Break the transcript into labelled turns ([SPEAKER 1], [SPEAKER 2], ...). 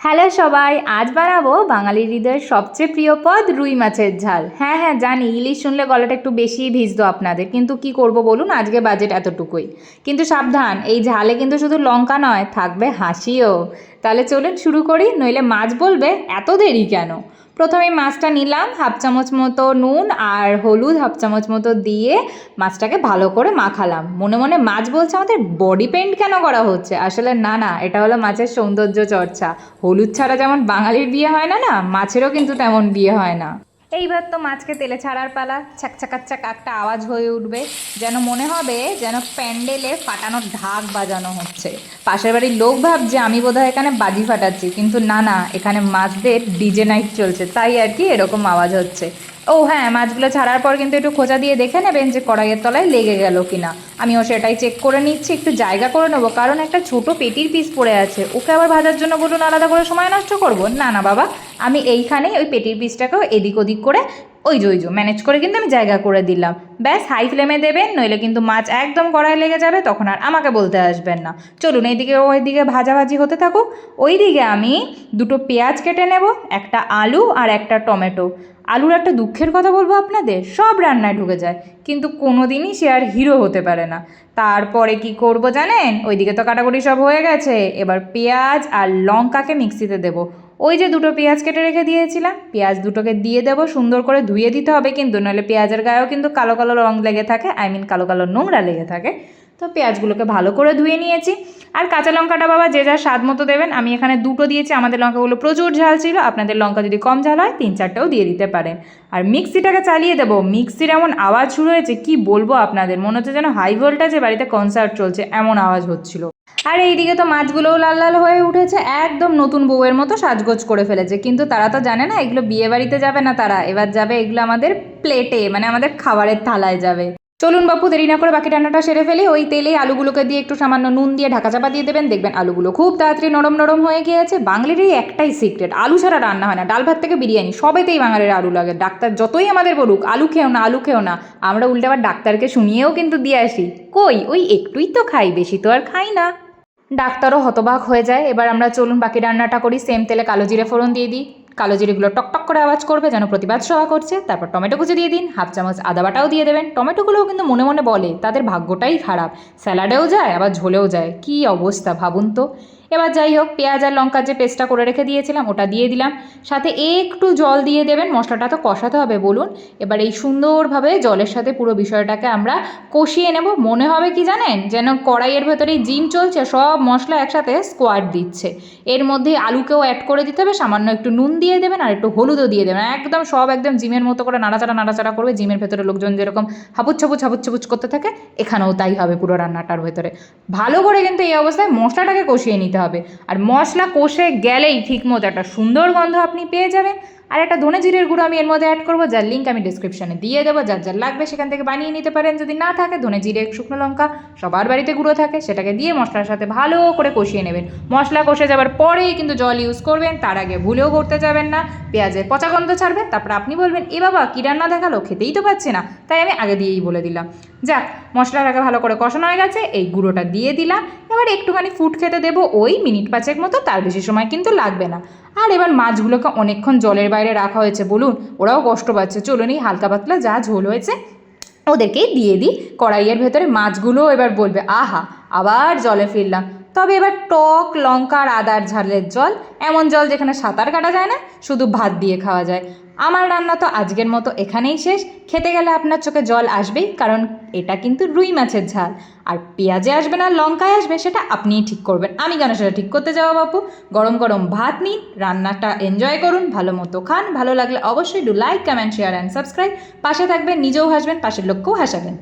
[SPEAKER 1] Hello সবাই, আজ বানাবো বাঙালির হৃদয়ের সবচেয়ে প্রিয় পদ রুই মাছের ঝাল। হ্যাঁ হ্যাঁ জানি, ইলিশ শুনলে গলাটা একটু বেশিই ভিজতো আপনাদের, কিন্তু কি করব বলুন, আজকে বাজেট এতটুকুই। কিন্তু সাবধান, এই ঝালে কিন্তু শুধু লঙ্কা নয়, থাকবে হাসিও। তাহলে চলুন শুরু করি, নইলে মাছ বলবে, এত দেরি কেন? প্রথমে মাছটা নিলাম, হাফ চামচ মতো নুন আর হলুদ, হাফ চামচ মতো দিয়ে মাছটাকে ভালো করে মাখালাম। মনে মনে মাছ বলছে আমাদের বডি পেন্ট কেন করা হচ্ছে? আসলে না না, এটা হলো মাছের সৌন্দর্য চর্চা। হলুদ ছাড়া যেমন বাঙালির বিয়ে হয় না না, মাছেরও কিন্তু তেমন বিয়ে হয় না। এইবার তো মাছকে তেলে ছাড়ার পালা ছাকছাকাচ্ছাক একটা আওয়াজ হয়ে উঠবে, যেন মনে হবে যেন প্যান্ডেলে ফাটানোর ঢাক বাজানো হচ্ছে। পাশের বাড়ির লোক ভাবছে, আমি বোধহয় এখানে বাজি ফাটাচ্ছি। কিন্তু না না, এখানে মাছদের ডিজে নাইট চলছে, তাই আর কি এরকম আওয়াজ হচ্ছে। ও হ্যাঁ মাছগুলো ছাড়ার পর কিন্তু একটু খোঁজা দিয়ে দেখে নেবেন যে কড়াইয়ের তলায় লেগে গেল কিনা। আমিও সেটাই চেক করে নিচ্ছি, একটু জায়গা করে নেব, কারণ একটা ছোট পেটির পিস পড়ে আছে। ওকে আবার ভাজার জন্য বলুন আলাদা করে সময় নষ্ট করব? না না বাবা, আমি এইখানেই ওই পেটির পিসটাকেও এদিক ওদিক করে ওই যে ওই যে ম্যানেজ করে কিন্তু আমি জায়গা করে দিলাম। ব্যাস হাই ফ্লেমে দেবেন, নইলে কিন্তু মাছ একদম কড়াই লেগে যাবে, তখন আর আমাকে বলতে আসবেন না। চলুন, এইদিকে ওইদিকে ভাজাভাজি হতে থাকুক। ওইদিকে আমি দুটো পেঁয়াজ কেটে নেব, একটা আলু আর একটা টমেটো। আলুর একটা দুঃখের কথা বলব আপনাদের, সব রান্নায় ঢুকে যায়, কিন্তু কোনো দিনই সে আর হিরো হতে পারে না। তারপরে কি করব জানেন? ওইদিকে তো কাটাকুটি সব হয়ে গেছে। এবার পেঁয়াজ আর লঙ্কাকে মিক্সিতে দেবো। ওই যে দুটো পেঁয়াজ কেটে রেখে দিয়েছিলাম, পেঁয়াজ দুটোকে দিয়ে দেবো, সুন্দর করে ধুয়ে দিতে হবে কিন্তু, নাহলে পেঁয়াজের গায়েও কিন্তু কালো কালো রঙ লেগে থাকে আই মিন কালো কালো নোংরা লেগে থাকে। তো পেঁয়াজগুলোকে ভালো করে ধুয়ে নিয়েছি। আর কাঁচা লঙ্কাটা বাবা যে যার স্বাদ মতো দেবেন। আমি এখানে দুটো দিয়েছি। আমাদের লঙ্কাগুলো প্রচুর ঝাল ছিল। আপনাদের লঙ্কা যদি কম ঝাল হয়, তিন চারটেও দিয়ে দিতে পারেন। আর মিক্সিটাকে চালিয়ে দেবো। মিক্সির এমন আওয়াজ শুরু হয়েছে, কি বলব আপনাদের? মনে হচ্ছে যেন হাই ভোল্টেজে বাড়িতে কনসার্ট চলছে, এমন আওয়াজ হচ্ছিল। আর এইদিকে তো মাছগুলোও লাল লাল হয়ে উঠেছে। একদম নতুন বউয়ের মতো সাজগোজ করে ফেলেছে। কিন্তু তারা তো জানে না, এগুলো বিয়ে বাড়িতে যাবে না তারা। এবার যাবে এগুলো আমাদের প্লেটে মানে আমাদের খাবারের থালায় যাবে। চলুন বাপু, দেরি না করে বাকি রান্নাটা সেরে ফেলি। ওই তেলেই আলুগুলোকে দিয়ে একটু সামান্য নুন দিয়ে ঢাকা চাপা দিয়ে দেবেন। দেখবেন আলুগুলো খুব তাড়াতাড়ি নরম নরম হয়ে গিয়েছে। বাঙালির এই একটাই সিক্রেট আলু ছাড়া রান্না হয় না। ডাল ভাত থেকে বিরিয়ানি, সবেতেই বাঙালির আলু লাগে। ডাক্তার যতই আমাদের বলুক, আলু খেও না, আলু খেও না, আমরা উল্টে আবার ডাক্তারকে শুনিয়েও কিন্তু দিয়ে আসি। কই, ওই একটুই তো খাই, বেশি তো আর খাই না। ডাক্তারও হতবাক হয়ে যায়। এবার আমরা চলুন বাকি রান্নাটা করি। সেম তেলে কালো জিরে ফোড়ন দিয়ে দিই। কালো জিরেগুলো টকটক করে আওয়াজ করবে যেন প্রতিবাদ সভা করছে। তারপর টমেটো কুচি দিয়ে দিন, হাফ চামচ আদা বাটাও দিয়ে দেবেন। টমেটোগুলোও কিন্তু মনে মনে বলে, তাদের ভাগ্যটাই খারাপ। স্যালাডেও যায়, আবার ঝোলেও যায়। কি অবস্থা ভাবুন তো। এবার যাই হোক, পেঁয়াজ আর লঙ্কার যে পেস্টটা করে রেখে দিয়েছিলাম, ওটা দিয়ে দিলাম। সাথে একটু জল দিয়ে দেবেন, মশলাটা তো কষাতে হবে, বলুন। এবার এই সুন্দরভাবে জলের সাথে পুরো বিষয়টাকে আমরা কষিয়ে নেব। মনে হবে কি জানেন? যেন কড়াইয়ের ভেতরে জিম চলছে, সব মশলা একসাথে স্কোয়াড দিচ্ছে। এর মধ্যে আলুকেও অ্যাড করে দিতে হবে, সামান্য একটু নুন দিয়ে দেবেন আর একটু হলুদও দিয়ে দেবেন। একদম সব, একদম জিমের মতো করে নাড়াচাড়া নাড়াচাড়া করবে। জিমের ভেতরে লোকজন যেরকম হাপুচ ছাপুচ হাপুচ ছাপুচ করতে থাকে, এখানেও তাই হবে পুরো রান্নাটার ভেতরে। ভালো করে কিন্তু এই অবস্থায় মশলাটাকে কষিয়ে নিতে হবে। আর মশলা কষে গেলেই ঠিকমতো একটা সুন্দর গন্ধ আপনি পেয়ে যাবেন। আর একটা ধনে জিরের গুঁড়ো আমি এর মধ্যে অ্যাড করব, যার লিঙ্ক আমি ডিসক্রিপশনে দিয়ে দেবো। যার যার লাগবে সেখান থেকে বানিয়ে নিতে পারেন। যদি না থাকে, ধনে জিরে, শুকনো লঙ্কা, সবার বাড়িতে গুঁড়ো থাকে, সেটাকে দিয়ে মশলার সাথে ভালো করে কষিয়ে নেবেন। মশলা কষে যাবার পরেই কিন্তু জল ইউজ করবেন, তার আগে ভুলেও করতে যাবেন না। পেঁয়াজের পচা গন্ধ ছাড়বে, তারপর আপনি বলবেন, এ বাবা, কী রান্না দেখাল? খেতেই তো পাচ্ছি না। তাই আমি আগে দিয়েই বলে দিলাম। যাক মশলাটাকে ভালো করে কষানো হয়ে গেছে, এই গুঁড়োটা দিয়ে দিলাম। এবার একটুখানি ফুট খেতে দেবো, ওই মিনিট পাঁচেক মতো, তার বেশি সময় কিন্তু লাগবে না। আর এবার মাছগুলোকে অনেকক্ষণ জলের বাইরে রাখা হয়েছে, বলুন। ওরাও কষ্ট পাচ্ছে। চলুন, এই হালকা পাতলা যা ঝোল হয়েছে ওদেরকেই দিয়ে দিই। কড়াইয়ের ভেতরে মাছগুলো এবার বলবে, আহা, আবার জলে ফিরলাম তবে এবার টক লঙ্কার আদার ঝালের জল, এমন জল যেখানে সাঁতার কাটা যায় না, শুধু ভাত দিয়ে খাওয়া যায়। আমার রান্না তো আজকের মতো এখানেই শেষ। খেতে গেলে আপনার চোখে জল আসবেই, কারণ এটা কিন্তু রুই মাছের ঝাল। আর পেঁয়াজে আসবে না, লঙ্কায় আসবে, সেটা আপনিই ঠিক করবেন। আমি কেন সেটা ঠিক করতে যাওয়া বাপু? গরম গরম ভাত নিন, রান্নাটা এনজয় করুন, ভালো মতো খান। ভালো লাগলে অবশ্যই do like comment share and subscribe পাশে থাকবেন, নিজেও হাসবেন, পাশের লোককেও হাসাবেন।